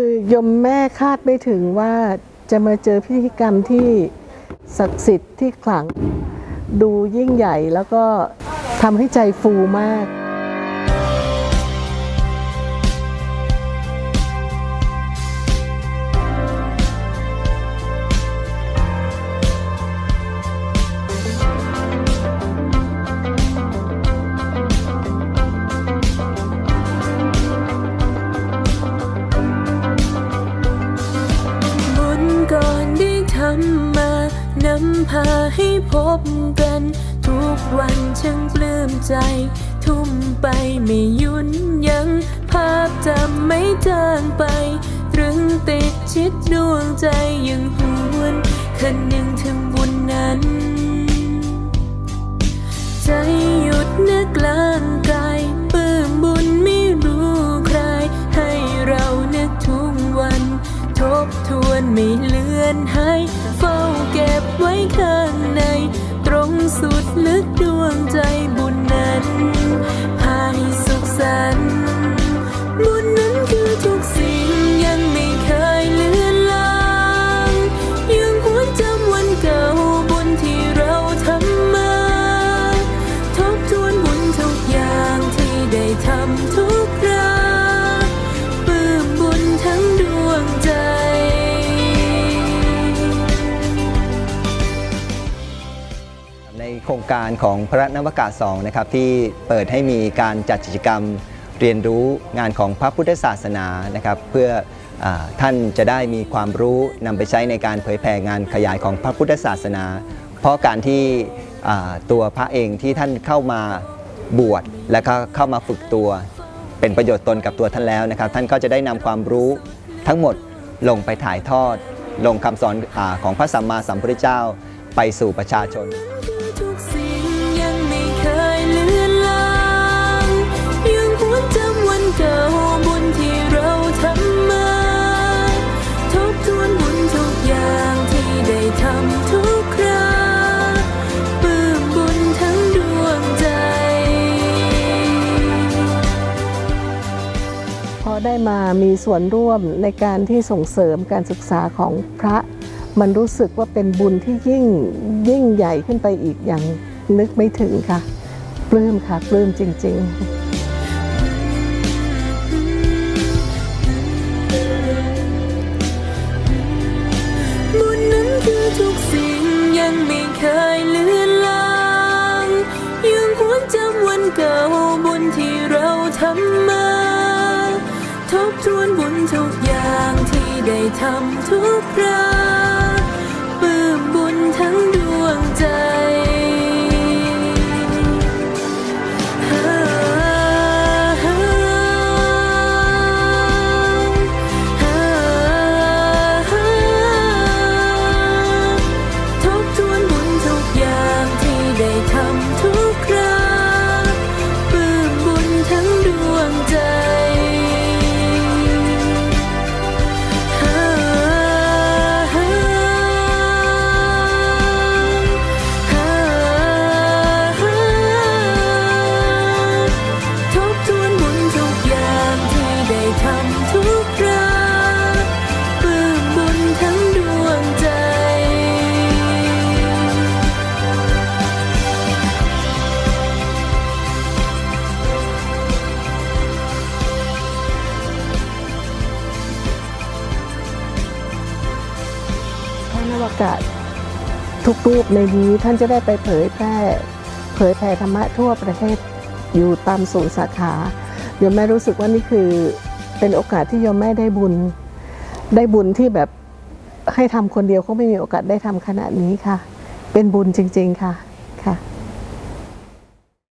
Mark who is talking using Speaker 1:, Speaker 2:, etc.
Speaker 1: คือยมแม่คาดไม่ถึงว่าจะมาเจอพิธีกรรมที่ศักดิ์สิทธิ์ที่ขลัง ดูยิ่งใหญ่แล้วก็ทำให้ใจฟูมากำ
Speaker 2: มานำพาให้พบกัน ทุกวันช่างปลื้มใจ ทุ่มไปไม่ยุนยัง้งภาพจำไม่จางไป ตรึงติดชิดดวงใจยังหวนคันหนึ่งถึง ตรงสุดลึกดวงใจ การ
Speaker 3: ของพระนวกาศ2นะครับที่เปิดให้มีการจัดกิจกรรมเรียนรู้งานของพระพุทธศาสนานะครับเพื่ออท่านจะได้มีความรู้นำไปใช้ในการเผยแผ่งานขยายของพระพุทธศาสนา เพราะการที่ตัวพระเองที่ท่านเข้ามาบวชและก็เข้ามาฝึกตัวเป็นประโยชน์ตนกับตัวท่านแล้วนะครับ ท่านก็จะได้นำความรู้ทั้งหมดลงไปถ่ายทอด ลงคำสอนอของพระสัมมาสัมพุทธเจ้าไปสู่ประชาชน
Speaker 2: เก่าบุญที่เราทำมา ทบทวนบุญทุกอย่างที่ได้ทำทุกคราปลื้มบุญทั้งดวงใจ
Speaker 1: พอได้มามีส่วนร่วมในการที่ส่งเสริมการศึกษาของพระ มันรู้สึกว่าเป็นบุญที่ยิ่งยิ่งใหญ่ขึ้นไปอีกอย่างนึกไม่ถึงค่ะ ปลื้มค่ะ ปลื้มจริง ๆ
Speaker 2: เคยเลือนลางยังหวนจำวันเก่าบุญที่เราทำมา ทบทวนบุญทุกอย่างที่ได้ทำทุกครา
Speaker 1: พระนวากาศทุกรูปในนี้ท่านจะได้ไปเผยแพร่เผยแผ่ธรรมะทั่วประเทศอยู่ตามศูนย์สาขาโยมแม่รู้สึกว่านี่คือเป็นโอกาสที่โยมแม่ได้บุญ ได้บุญที่แบบให้ทำคนเดียวเขาไม่มีโอกาสได้ทำขนาดนี้ค่ะ เป็นบุญจริง ๆค่ะค่ะ